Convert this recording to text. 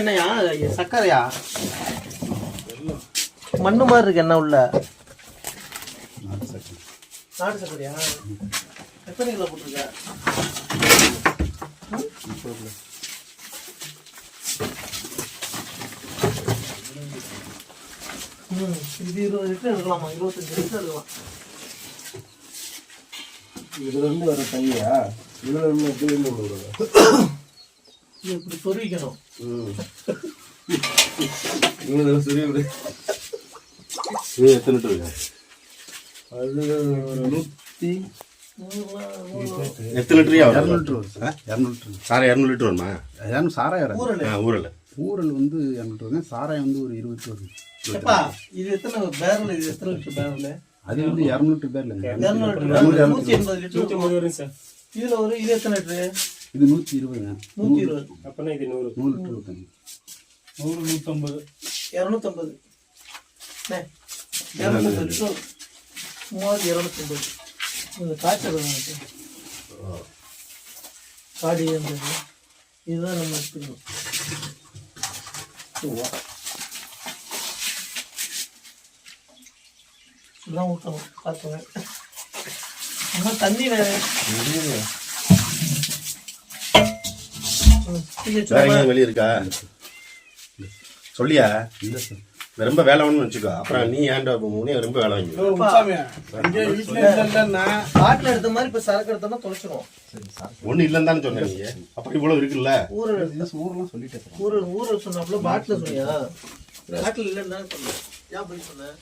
என்னையா சர்க்கரையா? மண்ணு மாதிரி இருக்கு என்ன உள்ள. நாட்டு சர்க்கரையா? எத்தனை கிலோ போட்டிருக்க? ம் இது இருபது லிட்டர் எடுக்கலாமா? இருபத்தஞ்சு லிட்டர் எடுக்கலாம். இதுல இருந்து வர தண்ணியா? இதுல இருந்து எப்படி இருந்து விடுறது இது இப்படி சொருவிக்கணும் இவ்வளோ சரி விடு. இது எத்தனை லிட்டர் இருக்கு அது ஒரு நூத்தி எத்தனை லிட்டரியா இரநூறு லிட்டர் வரும் சார். இரநூறு லிட்டர். சாரை இரநூறு லிட்டர் வருமா? இரநூறு சாராயம் வராது. ஊரல். ஆ ஊரில். ஊரல் வந்து இரநூறு வருங்க சாராயம் வந்து ஒரு இருபத்தி வரும் எப்பா இது எத்தனை பேரல் இது எத்தனை லிட்டர் பேரல் அது வந்து இரநூறு லிட்டர் பேர். இல்லைங்க இரநூறு லிட்டர். நூற்றி எண்பது லிட்டர் சார். இதுல ஒரு இது எத்தனை லிட்டரு? இது நூற்றி இருபதுங்க. நூற்றி இருபது. அப்பனா இது நூறு. நூறு லிட்டர் ஊற்றுங்க நூறு நூற்றம்பது. இரநூத்தம்பது. இரநூத்தம்பது லிட்டர். மூவாயிரத்தி இரநூத்தம்பது. இந்த காய்ச்சல் காடி இருந்தது இதுதான் நம்ம எடுத்துக்கணும். இதெல்லாம் ஊற்றணும் பார்த்துங்க ஆனால் தண்ணி வெளியே. இருக்கா? சொல்லியா? ரொம்ப வேலை வேணும்னு வச்சுக்கோ. அப்புறம் நீ ஏன்டா உனே ரொம்ப வேலை வாங்கி பாட்டில் எடுத்த மாதிரி இப்போ சரக்கு எடுத்தோம்னா தொலைச்சிரும். ஒன்றும் இல்லைன்னு தானே சொன்ன நீ அப்படி இவ்வளோ இருக்குல்ல? சார் ஊரெலாம் சொல்லிட்டேன் சார் ஊரில் ஊரில் சொன்னாப்புல பாட்டில் சொன்னியா? பாட்டில் இல்லைன்னு தான் சொன்னேன். ஏன் அப்படி சொன்னேன்